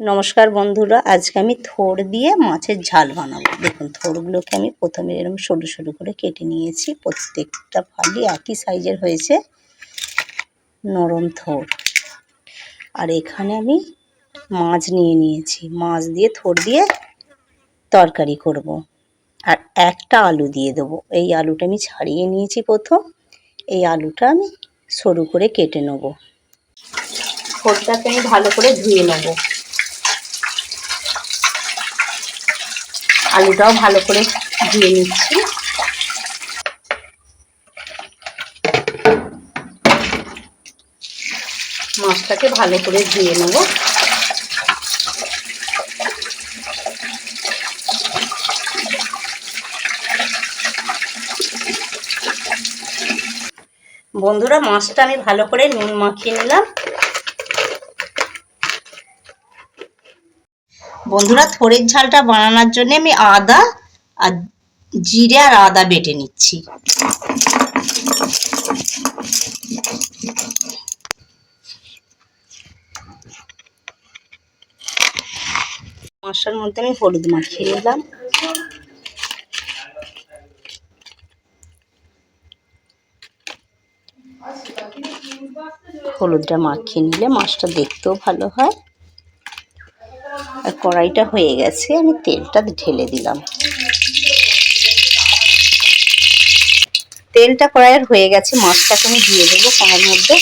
নমস্কার বন্ধুরা, আজকে আমি থোড় দিয়ে মাছের ঝাল বানাবো। দেখুন, থোড়গুলোকে আমি প্রথমে এরকম সরু সরু করে কেটে নিয়েছি। প্রত্যেকটা ফালি একই সাইজের হয়েছে। নরম থোড়। আর এখানে আমি মাছ নিয়ে নিয়েছি। মাছ দিয়ে থোড় দিয়ে তরকারি করব। আর একটা আলু দিয়ে দেবো। এই আলুটা আমি ছাড়িয়ে নিয়েছি প্রথম। এই আলুটা আমি সরু করে কেটে নেব। থোড়টাকে আমি ভালো করে ধুয়ে নেব। আলুটাও ভালো করে ধুয়ে নিচ্ছি। মাছটাকে ভালো করে ধুয়ে নেব। বন্ধুরা, মাছটা আমি ভালো করে নুন মাখিয়ে নিলাম। বন্ধুরা, থোড়ের ঝালটা বানানোর জন্য আমি আদা আর জিরে আর আদা বেটে নিচ্ছি। মশলার মধ্যে আমি হলুদ মাখিয়ে নিলাম। হলুদটা মাখিয়ে নিলে মাছটা দেখতেও ভালো হয়। আর কড়াইটা হয়ে গেছে, আমি তেলটা ঢেলে দিলাম। তেলটা কড়াইয়ের হয়ে গেছে, মাছটাকে আমি দিয়ে দেবো কড়াইয়ের মধ্যে।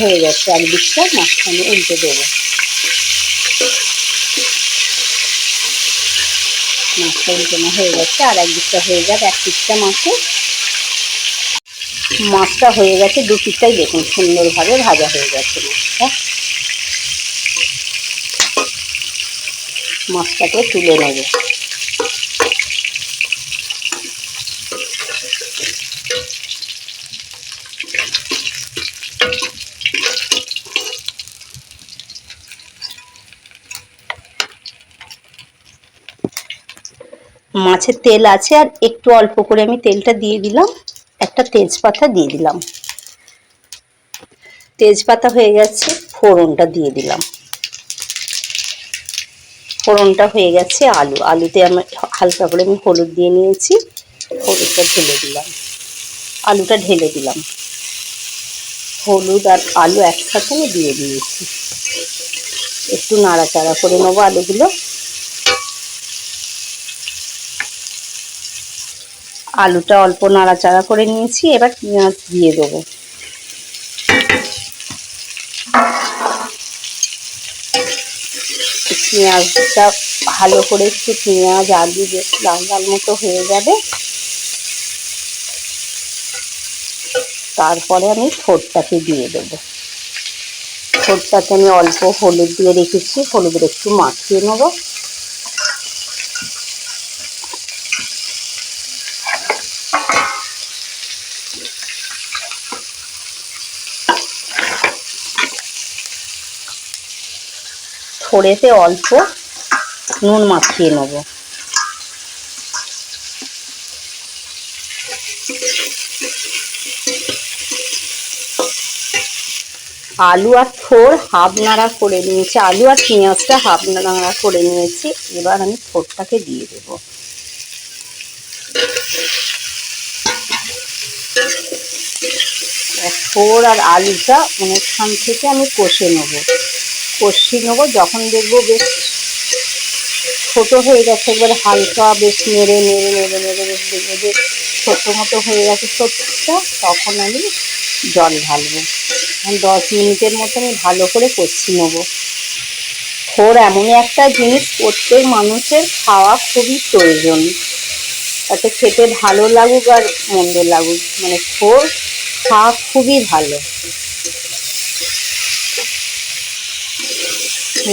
হয়ে গেছে একদিকটা মাছটা আমি উল্টে দেবো। মাছটা উল্টানো হয়ে গেছে, আর এক একদিকটা হয়ে যাবে এক পিসটা মাছে মাছটা হয়ে গেছে, দু পিসটাই দেখুন, সুন্দরভাবে ভাজা হয়ে গেছে মাছটা। মাছটাকে তুলে নেব। মাছের তেল আছে, আর একটু অল্প করে আমি তেলটা দিয়ে দিলাম। একটা তেজপাতা দিয়ে দিলাম। তেজপাতা হয়ে গেছে, ফোড়নটা দিয়ে দিলাম। ফোড়নটা হয়ে গেছে আলু। আলুতে আমার হালকা করে আমি হলুদ দিয়ে নিয়েছি, হলুদটা ঢেলে দিলাম। আলুটা ঢেলে দিলাম। হলুদ আর আলু একসাথে আমি দিয়ে দিয়েছি। একটু নাড়াচাড়া করে নেব আলুগুলো। আলুটা অল্প নাড়াচাড়া করে নিয়েছি, এবার পেঁয়াজ দিয়ে দেবো। পেঁয়াজটা ভালো করে একটু পেঁয়াজ, আলু বেশ লাল লাল মতো হয়ে যাবে। তারপরে আমি ঠোঁটটাকে দিয়ে দেবো। ঠোঁটটাকে আমি অল্প হলুদ দিয়ে রেখেছি, হলুদের একটু মাখিয়ে নেব। থোড়েতে অল্প নুন মাখিয়ে নেব। আলু আর থোড় হাফ নাড়া করে নিয়েছি। আলু আর পেঁয়াজটা হাফ নাড়া করে নিয়েছি। এবার আমি থোড়টাকে দিয়ে দেব। থোড় আর আলুটা অনেকক্ষণ থেকে আমি কষে নেব। কষি নেব যখন দেখব বেশ ছোট হয়ে গেছে, একবার হালকা বেশ নেড়ে নেড়ে নেড়ে নেড়ে, বেশ দেখব যে ছোটো মতো হয়ে গেছে সত্যিটা, তখন আমি জল ঢালবো। দশ মিনিটের মতো আমি ভালো করে কষি নেব। থোর এমনই একটা জিনিস, প্রত্যেক মানুষের খাওয়া খুবই প্রয়োজন। তাতে খেতে ভালো লাগুক আর মন্দ লাগুক। মানে থোর খাওয়া খুবই ভালো।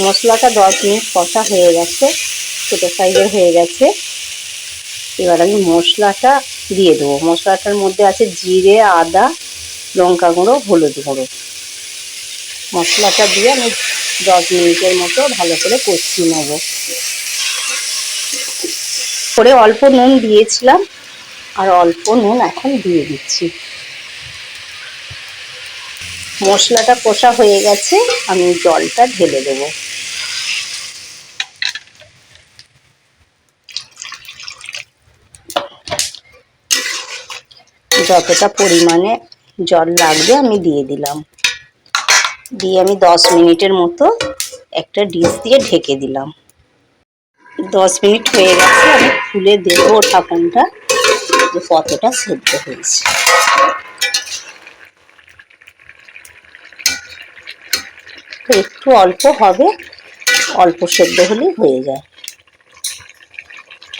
মশলাটা দশ মিনিট কষা হয়ে গেছে, ছোটো সাইজের হয়ে গেছে। এবার আমি মশলাটা দিয়ে দেবো। মশলাটার মধ্যে আছে জিরে, আদা, লঙ্কা গুঁড়ো, হলুদ গুঁড়ো। মশলাটা দিয়ে আমি দশ মিনিটের মতো ভালো করে কষিয়ে নেব। করে অল্প নুন দিয়েছিলাম, আর অল্প নুন এখন দিয়ে দিচ্ছি। মশলাটা কষা হয়ে গেছে, আমি জলটা ঢেলে দেবো। যতটা পরিমাণে জল লাগবে আমি দিয়ে দিলাম। দিয়ে আমি দশ মিনিটের মতো একটা ডিশ দিয়ে ঢেকে দিলাম। দশ মিনিট হয়ে গেছে, আমি খুলে দেবো ঢাকনটা যে কতটা সেদ্ধ হয়েছে। তো একটু অল্প হবে, অল্প সেদ্ধ হলেই হয়ে যায়।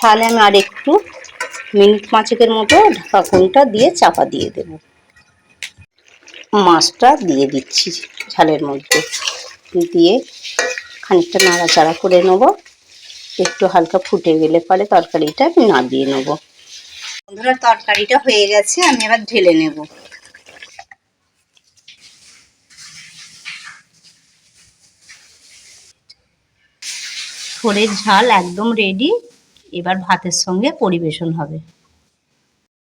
তাহলে আমি আর একটু মিনিট পাঁচেকের মতো ঢাকনটা দিয়ে চাপা দিয়ে দেব। মাছটা দিয়ে দিচ্ছি ঝালের মধ্যে। দিয়ে খানিকটা নাড়াচাড়া করে নেব। একটু হালকা ফুটে গেলে পরে তরকারিটা আমি নামিয়ে নেব। বন্ধুরা, তরকারিটা হয়ে গেছে, আমি এবার ঢেলে নেব। থোড়ের ঝাল একদম রেডি এবার ভাতের সঙ্গে পরিবেশন হবে।